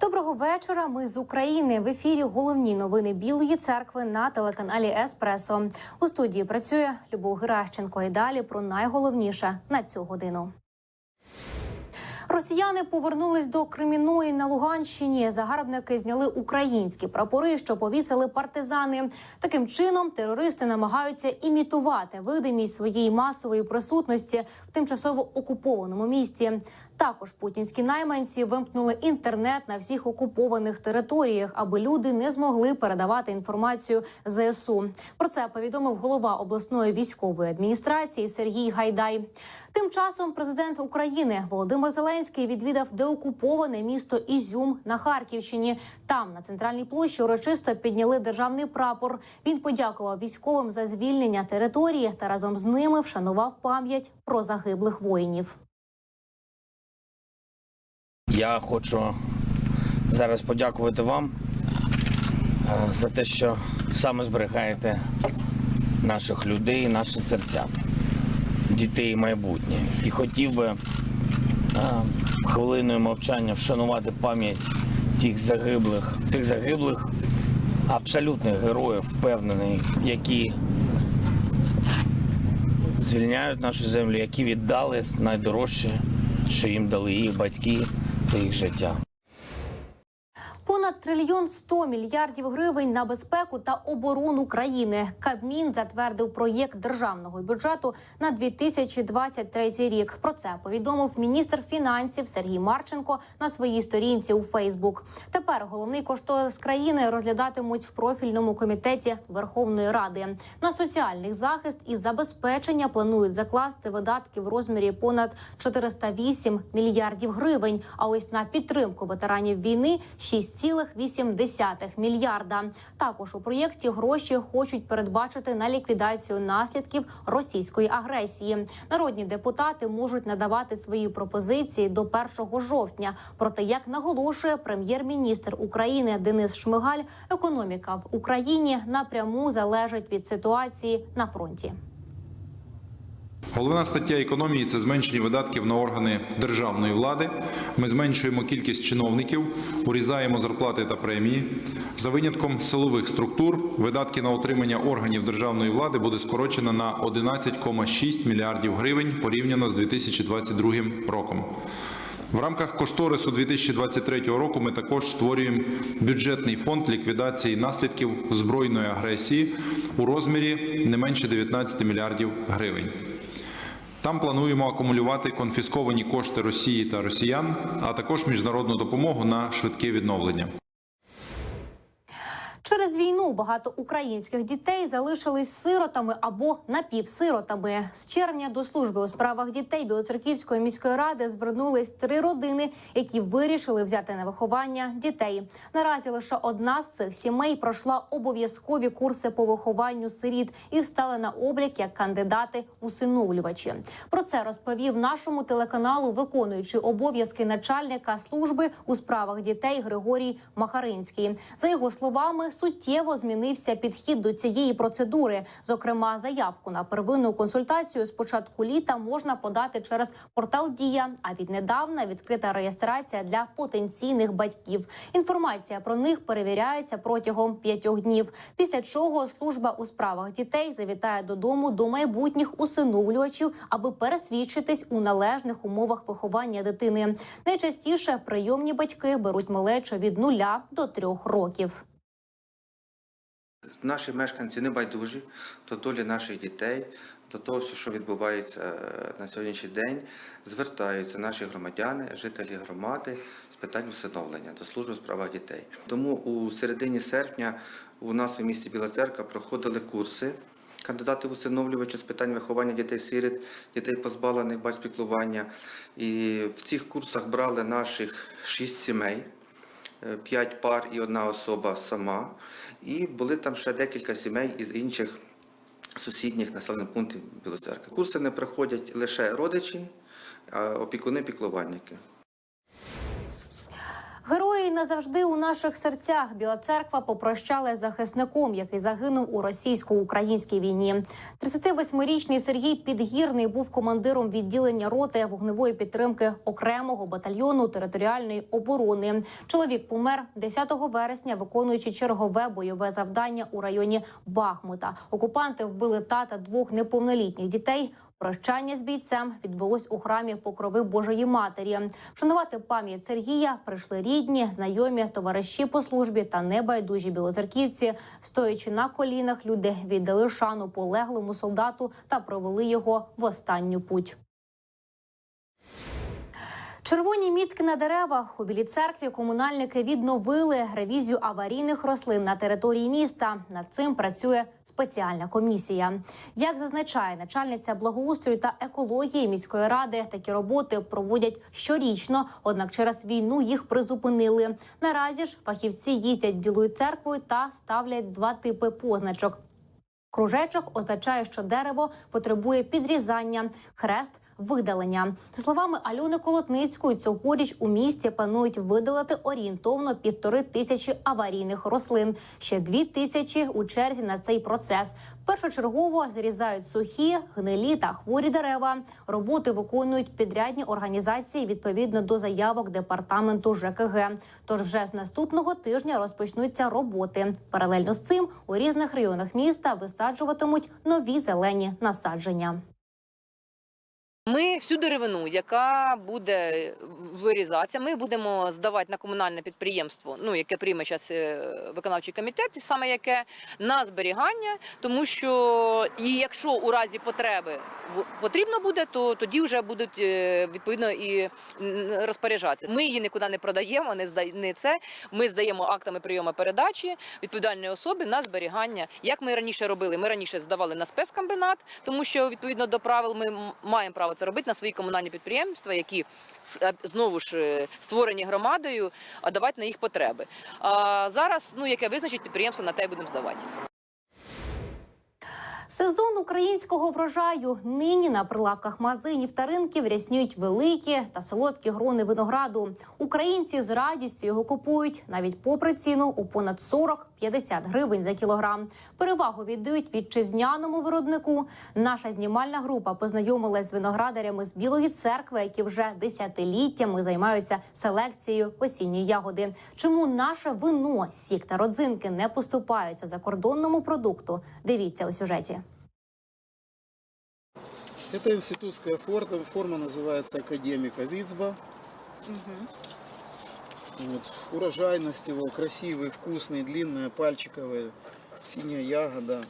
Доброго вечора. Ми з України в ефірі. Головні новини Білої церкви на телеканалі Еспресо. У студії працює Любов Геращенко. І далі про найголовніше на цю годину. Росіяни повернулись до Креміної на Луганщині. Загарбники зняли українські прапори, що повісили партизани. Таким чином терористи намагаються імітувати видимість своєї масової присутності в тимчасово окупованому місті. Також путінські найманці вимкнули інтернет на всіх окупованих територіях, аби люди не змогли передавати інформацію ЗСУ. Про це повідомив голова обласної військової адміністрації Сергій Гайдай. Тим часом президент України Володимир Зеленський відвідав деокуповане місто Ізюм на Харківщині. Там на центральній площі урочисто підняли державний прапор. Він подякував військовим за звільнення території та разом з ними вшанував пам'ять про загиблих воїнів. Я хочу зараз подякувати вам е, за те, що саме зберігаєте наших людей, наші серця, дітей і майбутнє. І хотів би е, хвилиною мовчання вшанувати пам'ять тих загиблих, тих загиблих абсолютних героїв, впевнений, які звільняють нашу землю, які віддали найдорожче, що їм дали їх батьки, це їх життя. Понад трильйон сто мільярдів гривень на безпеку та оборону країни. Кабмін затвердив проєкт державного бюджету на 2023 рік. Про це повідомив міністр фінансів Сергій Марченко на своїй сторінці у Фейсбук. Тепер головний кошторис країни розглядатимуть в профільному комітеті Верховної Ради. На соціальний захист і забезпечення планують закласти видатки в розмірі понад 408 мільярдів гривень. А ось на підтримку ветеранів війни 6,8 мільярда. Також у проєкті гроші хочуть передбачити на ліквідацію наслідків російської агресії. Народні депутати можуть надавати свої пропозиції до 1 жовтня. Проте, як наголошує прем'єр-міністр України Денис Шмигаль, економіка в Україні напряму залежить від ситуації на фронті. Головна стаття економії це зменшення видатків на органи державної влади. Ми зменшуємо кількість чиновників, урізаємо зарплати та премії. За винятком силових структур, видатки на утримання органів державної влади буде скорочено на 11,6 мільярдів гривень порівняно з 2022 роком. В рамках кошторису 2023 року ми також створюємо бюджетний фонд ліквідації наслідків збройної агресії у розмірі не менше 19 мільярдів гривень. Там плануємо акумулювати конфісковані кошти Росії та росіян, а також міжнародну допомогу на швидке відновлення. Через війну багато українських дітей залишились сиротами або напівсиротами. З червня до служби у справах дітей Білоцерківської міської ради звернулись три родини, які вирішили взяти на виховання дітей. Наразі лише одна з цих сімей пройшла обов'язкові курси по вихованню сиріт і стали на облік як кандидати усиновлювачі. Про це розповів нашому телеканалу виконуючий обов'язки начальника служби у справах дітей Григорій Махаринський. За його словами, суттєво змінився підхід до цієї процедури. Зокрема, заявку на первинну консультацію з початку літа можна подати через портал Дія. А віднедавна відкрита реєстрація для потенційних батьків. Інформація про них перевіряється протягом п'ятьох днів. Після чого служба у справах дітей завітає додому до майбутніх усиновлювачів, аби пересвідчитись у належних умовах виховання дитини. Найчастіше прийомні батьки беруть малечу від нуля до трьох років. Наші мешканці не байдужі до долі наших дітей, до того, що відбувається е, на сьогоднішній день. Звертаються наші громадяни, жителі громади з питань усиновлення до служби у справах дітей. Тому у середині серпня у нас у місті Біла Церква проходили курси кандидати в усиновлювачі з питань виховання дітей-сиріт, дітей позбавлених батьків піклування. І в цих курсах брали наших шість сімей. Е, п'ять пар і одна особа сама. І були там ще декілька сімей із інших сусідніх населених пунктів Білоцеркви. Курси не проходять лише родичі, а опікуни, піклувальники. Герої назавжди у наших серцях. Біла церква попрощалася з захисником, який загинув у російсько-українській війні. 38-річний Сергій Підгірний був командиром відділення роти вогневої підтримки окремого батальйону територіальної оборони. Чоловік помер 10 вересня, виконуючи чергове бойове завдання у районі Бахмута. Окупанти вбили тата двох неповнолітніх дітей. Прощання з бійцем відбулось у храмі Покрови Божої Матері. Вшанувати пам'ять Сергія прийшли рідні, знайомі, товариші по службі та небайдужі білоцерківці. Стоячи на колінах, люди віддали шану полеглому солдату та провели його в останню путь. Червоні мітки на деревах у білій церкві комунальники відновили ревізію аварійних рослин на території міста. Над цим працює спеціальна комісія. Як зазначає начальниця благоустрою та екології міської ради, такі роботи проводять щорічно. Однак через війну їх призупинили. Наразі ж фахівці їздять білою церквою та ставлять два типи позначок. Кружечок означає, що дерево потребує підрізання, хрест видалення. За словами Альони Колотницької, цьогоріч у місті планують видалити орієнтовно півтори тисячі аварійних рослин. Ще дві тисячі у черзі на цей процес. Першочергово зрізають сухі, гнилі та хворі дерева. Роботи виконують підрядні організації відповідно до заявок департаменту ЖКГ. Тож вже з наступного тижня розпочнуться роботи. Паралельно з цим у різних районах міста висаджуватимуть нові зелені насадження. Ми всю деревину, яка буде вирізатися, ми будемо здавати на комунальне підприємство, ну яке прийме час виконавчий комітет, і саме яке на зберігання, тому що і якщо у разі потреби потрібно буде, то тоді вже будуть е, відповідно і розпоряджатися. Ми її нікуди не продаємо, не не це. Ми здаємо актами прийому передачі відповідальної особи на зберігання. Як ми раніше робили? Ми раніше здавали на спецкомбінат, тому що відповідно до правил ми маємо право це робити на свої комунальні підприємства, які е, знову ж е, створені громадою, а давати на їх потреби. А зараз, ну яке визначить підприємство, на те будемо здавати. Сезон українського врожаю нині на прилавках магазинів та ринків ряснюють великі та солодкі грони винограду. Українці з радістю його купують навіть попри ціну у понад 40-50 гривень за кілограм. Перевагу віддають вітчизняному виробнику. Наша знімальна група познайомилась з виноградарями з Білої церкви, які вже десятиліттями займаються селекцією осінньої ягоди. Чому наше вино, сік та родзинки не поступаються закордонному продукту? Дивіться у сюжеті. Это институтская форма, форма называется академика Вицба. Вот. Урожайность его красивый, вкусный, длинная, пальчиковая, синяя ягода.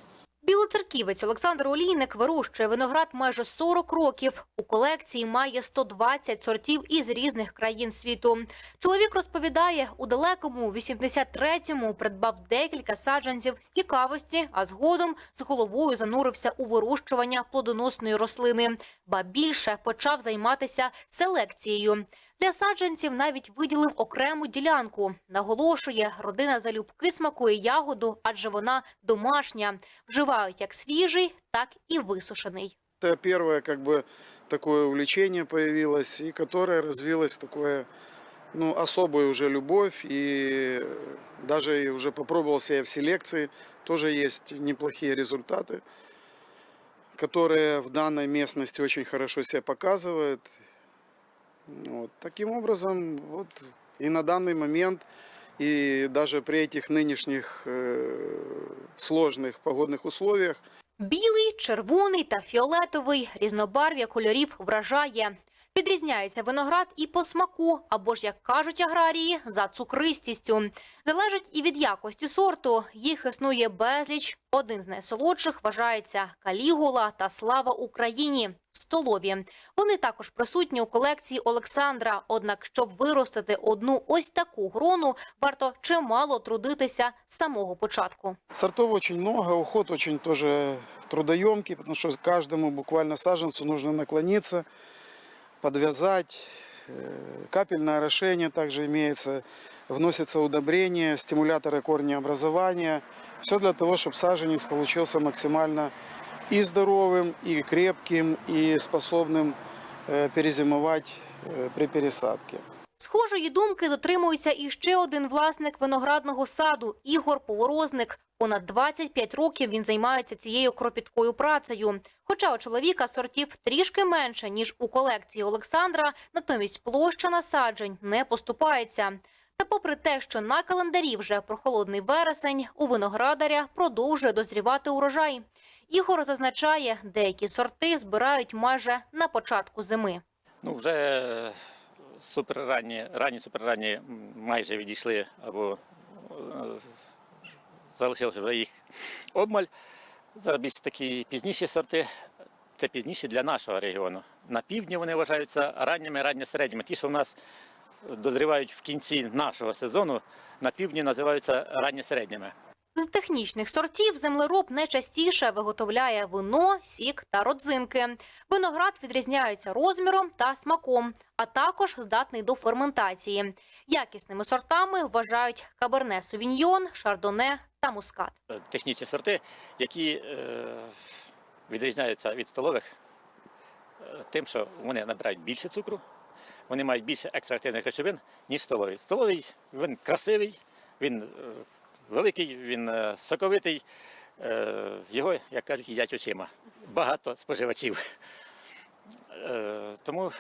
Білоцерківець Олександр Олійник вирощує виноград майже 40 років. У колекції має 120 сортів із різних країн світу. Чоловік розповідає, у далекому 83-му придбав декілька саджанців з цікавості, а згодом з головою занурився у вирощування плодоносної рослини. Ба більше почав займатися селекцією. Для саджанців навіть виділив окрему ділянку. Наголошує, родина залюбки смакує ягоду, адже вона домашня. Вживають як свіжий, так і висушений. Это первое как бы такое увлечение появилось, и которое развилось такое, ну, особую уже любовь, и даже и уже попробовал себя в селекции, тоже есть неплохие результаты, которые в данной местности очень хорошо себя показывают. Вот. Таким образом, вот и на данный момент, и даже при этих нынешних э, сложных погодных условиях, Білий, червоний та фіолетовий різнобарв'я кольорів вражає. Підрізняється виноград і по смаку, або ж, як кажуть аграрії, за цукристістю. Залежить і від якості сорту. Їх існує безліч. Один з найсолодших вважається калігула та слава Україні. Столові вони також присутні у колекції Олександра. Однак, щоб виростити одну ось таку грону, варто чимало трудитися з самого початку. Сортов очень много, уход очень тоже трудоемкий, потому что каждому буквально саженцу нужно наклониться, подвязать. Э, Капельное орошение также имеется, вносятся удобрения, стимуляторы корнеобразования. Все для того, чтобы саженец получился максимально и здоровым, и крепким, и способным э, перезимовать э, при пересадке. Схожої думки дотримується і ще один власник виноградного саду Ігор Поворозник. Понад 25 років він займається цією кропіткою працею. Хоча у чоловіка сортів трішки менше ніж у колекції Олександра, натомість площа насаджень не поступається. Та попри те, що на календарі вже прохолодний вересень, у виноградаря продовжує дозрівати урожай. Ігор зазначає, деякі сорти збирають майже на початку зими. Ну, вже суперранні, ранні суперранні майже відійшли або е, залишилося вже їх обмаль. Зараз більш такі пізніші сорти. Це пізніші для нашого регіону. На півдні вони вважаються ранніми, ранньосередніми. Ті, що в нас дозрівають в кінці нашого сезону, на півдні називаються ранньосередніми. З технічних сортів землероб найчастіше виготовляє вино, сік та родзинки. Виноград відрізняється розміром та смаком, а також здатний до ферментації. Якісними сортами вважають каберне совіньйон, шардоне та мускат. Е, Технічні сорти, які е, відрізняються від столових е, тим, що вони набирають більше цукру, вони мають більше екстрактивних речовин, ніж столовий. Столовий він красивий, він великий, він соковитий. Його, як кажуть, їдять очима. Багато споживачів. Тому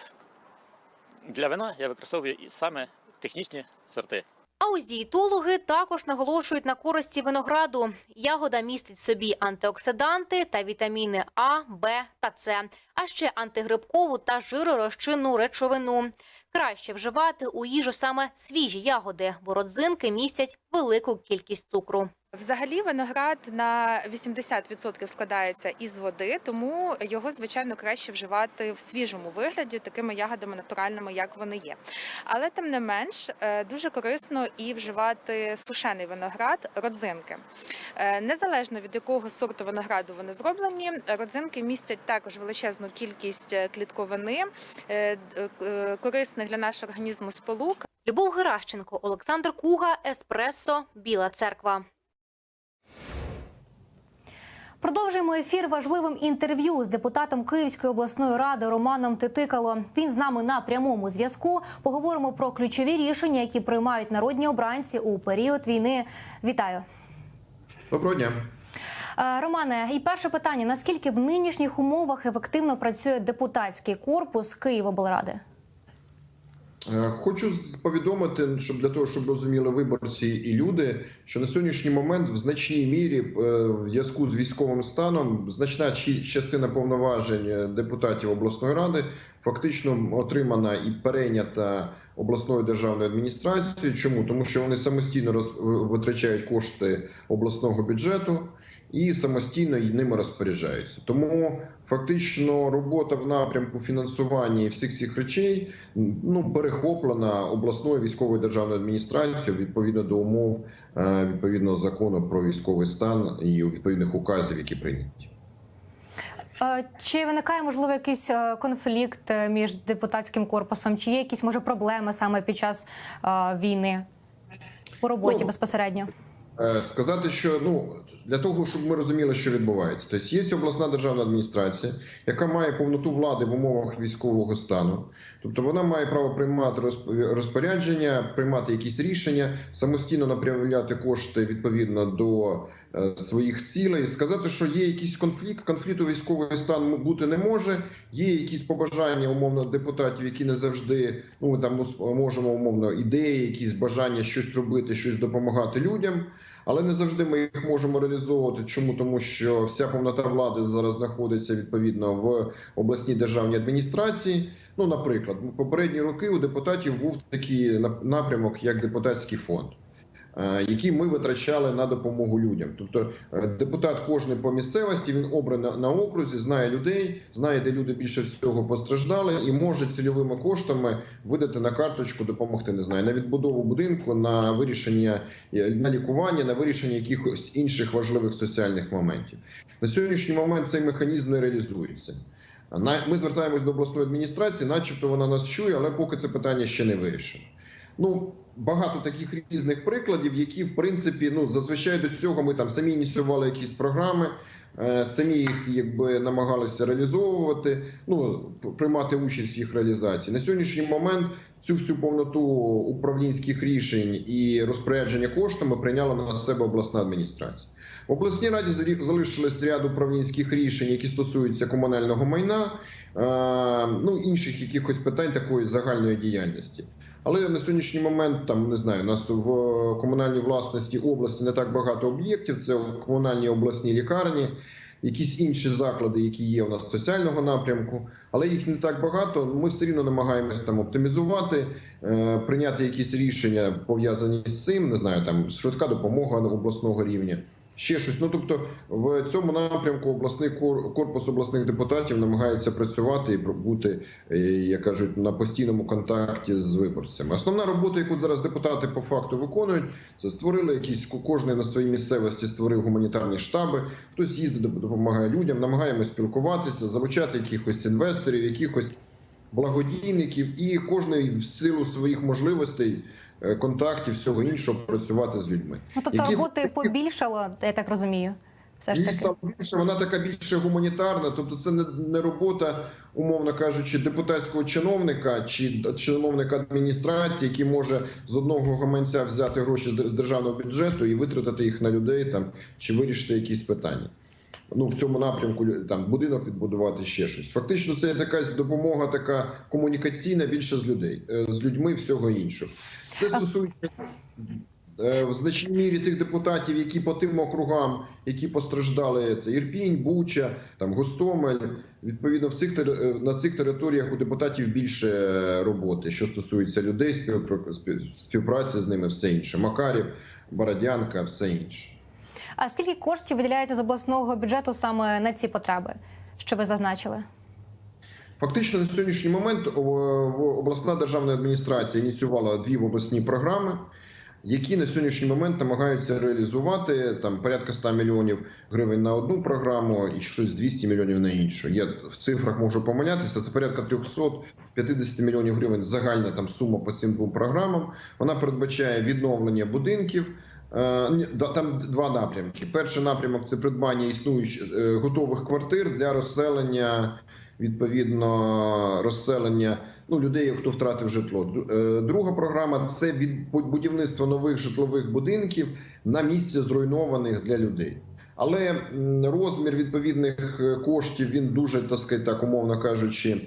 для вина я використовую саме технічні сорти. А ось дієтологи також наголошують на користі винограду. Ягода містить в собі антиоксиданти та вітаміни А, Б та С, а ще антигрибкову та жиророзчинну речовину. Краще вживати у їжу саме свіжі ягоди, бо родзинки містять велику кількість цукру. Взагалі виноград на 80% складається із води, тому його звичайно краще вживати в свіжому вигляді, такими ягодами натуральними, як вони є. Але тим не менш е, дуже корисно і вживати сушений виноград, родзинки. Е, Незалежно від якого сорту винограду вони зроблені, родзинки містять також величезну кількість е, клітковини, корисних для нашого організму сполук. Любов Геращенко, Олександр Куга, Еспресо, Біла Церква. Продовжуємо ефір важливим інтерв'ю з депутатом Київської обласної ради Романом Титикало. Він з нами на прямому зв'язку. Поговоримо про ключові рішення, які приймають народні обранці у період війни. Вітаю. Доброго дня. Е, Романе, і перше питання: наскільки в нинішніх умовах ефективно працює депутатський корпус Київоблради? Е, Хочу повідомити, щоб для того, щоб розуміли виборці і люди, що на сьогоднішній момент в значній мірі е, в зв'язку з військовим станом значна частина повноважень е, депутатів обласної ради фактично отримана і перейнята обласною державною адміністрацією. Чому тому, що вони самостійно витрачають кошти обласного бюджету. І самостійно ними розпоряджаються. Тому фактично робота в напрямку фінансування і всіх цих речей ну перехоплена обласною військовою державною адміністрацією відповідно до умов е, відповідно закону про військовий стан і відповідних указів, які прийняті. Е, Чи виникає можливо якийсь е, конфлікт між депутатським корпусом? Чи є якісь може проблеми саме під час війни у роботі Ну, безпосередньо? Сказати, що ну для того, щоб ми розуміли, що відбувається, тобто є обласна державна адміністрація, яка має повноту влади в умовах військового стану. Тобто вона має право приймати розп- розпорядження, приймати якісь рішення, самостійно направляти кошти відповідно до е, своїх цілей. Сказати, що є якийсь конфлікт, конфлікту військовий стан бути не може. Є якісь побажання умовно депутатів, які не завжди ну там можемо умовно ідеї, якісь бажання щось робити, щось допомагати людям. Але не завжди ми їх можемо реалізовувати. Чому тому, що вся повнота влади зараз знаходиться відповідно в обласній державній адміністрації. Ну, наприклад, попередні роки у депутатів був такий напрямок, як депутатський фонд, е, який ми витрачали на допомогу людям. Тобто, е, депутат кожний по місцевості він обраний на окрузі, знає людей, знає, де люди більше всього постраждали, і може цільовими коштами видати на карточку, допомогти не знаю, на відбудову будинку, на вирішення е, на лікування, на вирішення якихось інших важливих соціальних моментів. На сьогоднішній момент цей механізм не реалізується. Ми звертаємось до обласної адміністрації, начебто вона нас чує, але поки це питання ще не вирішено. Ну, багато таких різних прикладів, які в принципі ну зазвичай до цього ми там самі ініціювали якісь програми, е, самі їх якби намагалися реалізовувати, ну приймати участь в їх реалізації. На сьогоднішній момент цю всю повноту управлінських рішень і розпорядження коштами прийняла на себе обласна адміністрація. В обласній раді залишилось ряд управлінських рішень, які стосуються комунального майна, е, ну інших якихось питань такої загальної діяльності. Але на сьогоднішній момент там не знаю, у нас в комунальній власності області не так багато об'єктів. Це комунальні обласні лікарні, якісь інші заклади, які є у нас соціального напрямку, але їх не так багато. Ми все рівно намагаємося там оптимізувати, е, прийняти якісь рішення пов'язані з цим. Не знаю, там швидка допомога обласного рівня. Ще щось. Ну тобто, в цьому напрямку обласний кор- корпус обласних депутатів намагається працювати і бути, е, як кажуть, на постійному контакті з виборцями. Основна робота, яку зараз депутати по факту виконують, це створили якісь кожен на своїй місцевості створив гуманітарні штаби. Хтось їздить, доп- допомагає людям, намагаємось спілкуватися, залучати якихось інвесторів, якихось благодійників, і кожен в силу своїх можливостей. Е, Контактів, всього іншого працювати з людьми. Ну тобто Які- роботи побільшало, я так розумію. Все ж таки. більше, вона така більше гуманітарна. Тобто, це не, не робота, умовно кажучи, депутатського чиновника чи чиновника адміністрації, який може з одного гаманця взяти гроші з державного бюджету і витратити їх на людей там чи вирішити якісь питання. Ну в цьому напрямку там будинок відбудувати ще щось. Фактично, це якась допомога, така комунікаційна більше з людей, е, з людьми всього іншого. Це стосується е, в значній мірі тих депутатів, які по тим округам, які постраждали, це Ірпінь, Буча, там Гостомель. Відповідно, в цих е, на цих територіях у депутатів більше е, роботи, що стосується людей, співпра- співпраці з ними, все інше. Макарів, Бородянка, все інше. А скільки коштів виділяється з обласного бюджету саме на ці потреби, що ви зазначили? Фактично на сьогоднішній момент в- обласна державна адміністрація ініціювала дві обласні програми, які на сьогоднішній момент намагаються реалізувати там порядка 100 мільйонів гривень на одну програму і щось 200 мільйонів на іншу. Я в цифрах можу помилятися. Це порядка 350 мільйонів гривень загальна там сума по цим двом програмам. Вона передбачає відновлення будинків. Е, Там два напрямки. Перший напрямок це придбання існуючих е, готових квартир для розселення відповідно розселення ну людей, хто втратив житло. Е, Друга програма це від будівництво нових житлових будинків на місці зруйнованих для людей. Але розмір відповідних е, коштів він дуже так сказати, так умовно кажучи.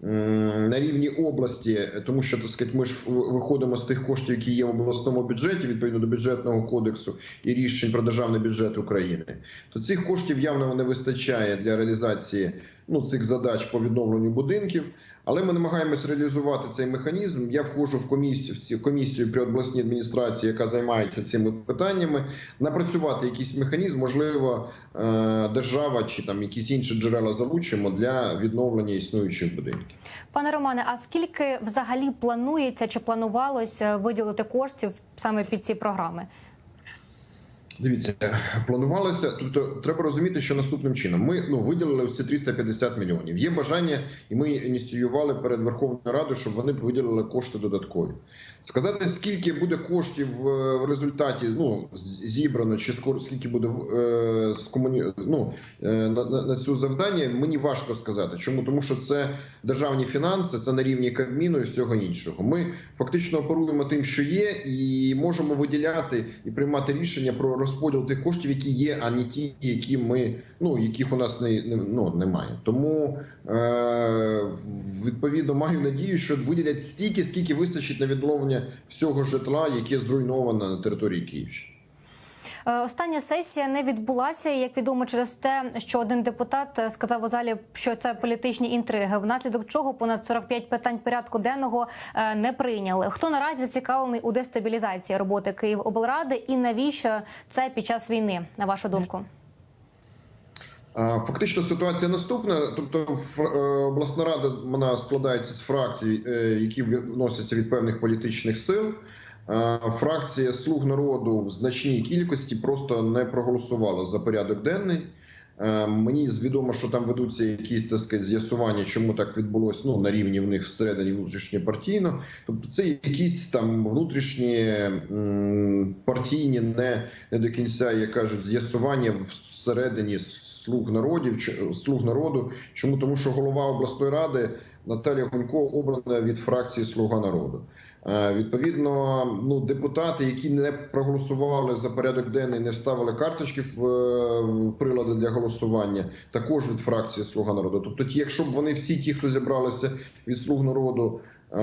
На рівні області, тому що так сказати, ми ж виходимо з тих коштів, які є в обласному бюджеті, відповідно до бюджетного кодексу і рішень про державний бюджет України, то цих коштів явно не вистачає для реалізації ну, цих задач по відновленню будинків. Але ми намагаємось реалізувати цей механізм. Я входжу в комісію в комісію при обласній адміністрації, яка займається цими питаннями, напрацювати якийсь механізм, можливо, е, держава чи там якісь інші джерела залучимо для відновлення існуючих будинків. Пане Романе, а скільки взагалі планується чи планувалося виділити коштів саме під ці програми? Дивіться, планувалося. Тобто, треба розуміти, що наступним чином ми ну виділили всі 350 мільйонів. Є бажання, і ми ініціювали перед Верховною Радою, щоб вони виділили кошти додаткові. Сказати, скільки буде коштів е, в результаті ну зібрано, чи скоро скільки буде е, з ну, е, на, на, на цю завдання, мені важко сказати. Чому тому, що це державні фінанси, це на рівні Кабміну і всього іншого. Ми фактично оперуємо тим, що є, і можемо виділяти і приймати рішення про розподіл тих коштів, які є, а не ті, які ми ну яких у нас не, ну немає. Тому е, відповідно маю надію, що виділять стільки, скільки вистачить на відновлення всього житла, яке зруйновано на території Київщини. Е, Остання сесія не відбулася, як відомо, через те, що один депутат е, сказав у залі, що це політичні інтриги, внаслідок чого понад 45 питань порядку денного е, не прийняли. Хто наразі цікавлений у дестабілізації роботи Київоблради і навіщо це під час війни, на вашу думку? Фактично ситуація наступна. Тобто, обласна рада вона складається з фракцій, які вносяться від певних політичних сил. А, Фракція слуг народу в значній кількості просто не проголосувала за порядок денний. Е, Мені відомо, що там ведуться якісь так сказати, з'ясування, чому так відбулось ну, на рівні в них всередині внутрішньопартійно. Тобто це якісь там внутрішні партійні, не, не до кінця, як кажуть, з'ясування всередині слуг народів слуг народу. Чому тому, що голова обласної ради Наталія Гунько обрана від фракції Слуга народу. Е, Відповідно, ну депутати, які не проголосували за порядок денний, не ставили карточки в, е, в прилади для голосування, також від фракції Слуга народу. Тобто, якщо б вони всі, ті, хто зібралися від слуг народу, е,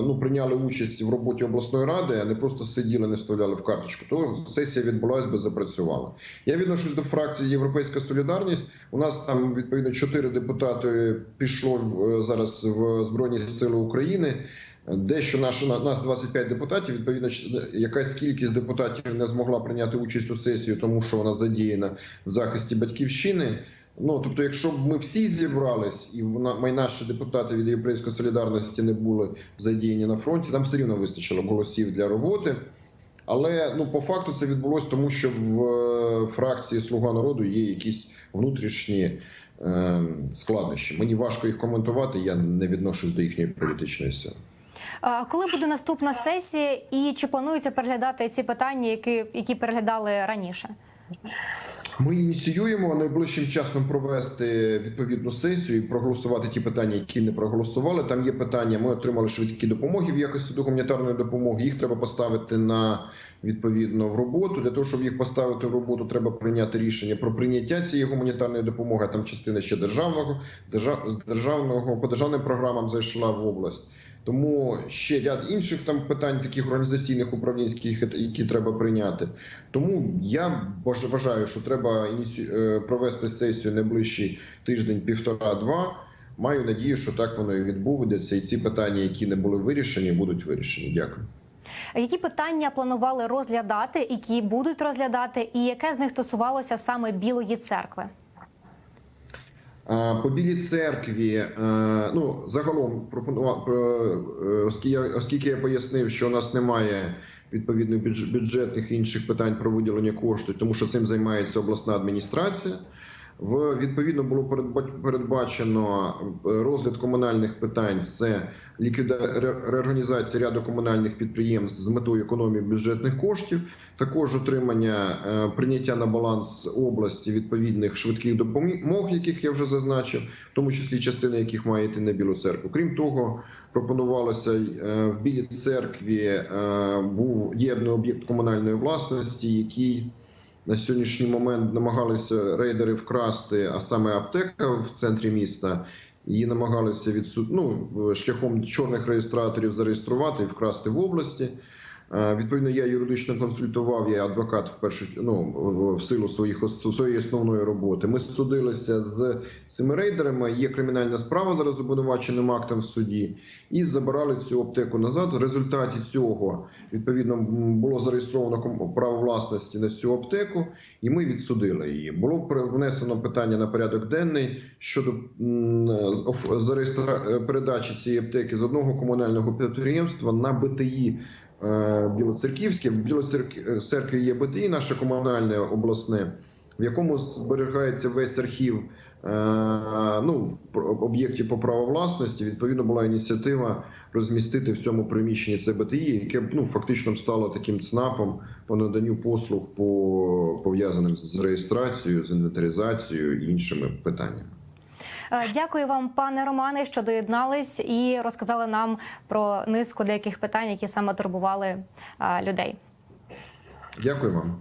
ну прийняли участь в роботі обласної ради, а не просто сиділи, не вставляли в карточку, то сесія відбулася би запрацювала. Я відношусь до фракції Європейська Солідарність. У нас там відповідно чотири депутати пішло в, зараз в Збройні Сили України. Дещо наше на- нас 25 депутатів. Відповідно, якась кількість депутатів не змогла прийняти участь у сесію, тому що вона задіяна в захисті батьківщини. Ну тобто, якщо б ми всі зібрались, і вона наші депутати від Європейської солідарності не були задіяні на фронті, там все рівно вистачило голосів для роботи. Але ну по факту це відбулося, тому що в е, фракції Слуга народу є якісь внутрішні е, складнощі. Мені важко їх коментувати. Я не відношусь до їхньої політичної сили. Коли буде наступна сесія, і чи планується переглядати ці питання, які, які переглядали раніше? Ми ініціюємо найближчим часом провести відповідну сесію і проголосувати ті питання, які не проголосували. Там є питання. Ми отримали швидкі допомоги в якості до гуманітарної допомоги. Їх треба поставити на відповідно в роботу. Для того щоб їх поставити в роботу, треба прийняти рішення про прийняття цієї гуманітарної допомоги. Там частина ще державного державного по державним програмам зайшла в область. Тому ще ряд інших там питань, таких організаційних управлінських, які треба прийняти. Тому я вважаю, що треба е, провести сесію найближчий тиждень, півтора-два. Маю надію, що так воно і відбудеться, і ці питання, які не були вирішені, будуть вирішені. Дякую. Які питання планували розглядати, які будуть розглядати, і яке з них стосувалося саме Білої церкви? По білій церкві, ну загалом е, оскільки я, пояснив, що у нас немає відповідних бюдж- бюджетних і інших питань про виділення коштів, тому що цим займається обласна адміністрація. В відповідно було передба- передбачено е, розгляд комунальних питань це ліквіда реорганізація ряду комунальних підприємств з метою економії бюджетних коштів, також отримання е, прийняття на баланс області відповідних швидких допомог, яких я вже зазначив, в тому числі частина яких має йти на білу церкву. Крім того, пропонувалося е, в білій церкві був є один об'єкт комунальної власності, який на сьогоднішній момент намагалися рейдери вкрасти, а саме аптека в центрі міста. Її намагалися відсу... ну, шляхом чорних реєстраторів зареєструвати і вкрасти в області. Е, Відповідно, я юридично консультував, я адвокат в першу ну, в силу своїх своєї основної роботи. Ми судилися з цими рейдерами. Є кримінальна справа зараз обвинуваченим актом в суді, і забирали цю аптеку назад. В результаті цього відповідно було зареєстровано право власності на цю аптеку, і ми відсудили її. Було внесено питання на порядок денний щодо зареєстра... передачі цієї аптеки з одного комунального підприємства на БТІ. Е, Білоцерківське. В Білоцеркві є БТІ, наше комунальне обласне, в якому зберігається весь архів е, ну, в про- об'єкті по праву власності. Відповідно, була ініціатива розмістити в цьому приміщенні це БТІ, яке ну, фактично стало таким ЦНАПом по наданню послуг по пов'язаним з реєстрацією, з інвентаризацією і іншими питаннями. Е, Дякую вам, пане Романе, що доєднались і розказали нам про низку деяких питань, які саме турбували е, людей. Дякую вам.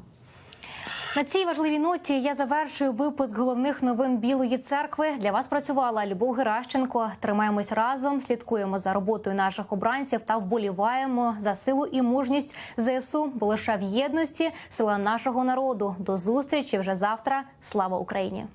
На цій важливій ноті я завершую випуск головних новин Білої церкви. Для вас працювала Любов Геращенко. Тримаємось разом, слідкуємо за роботою наших обранців та вболіваємо за силу і мужність ЗСУ, бо лише в єдності сила нашого народу. До зустрічі вже завтра. Слава Україні!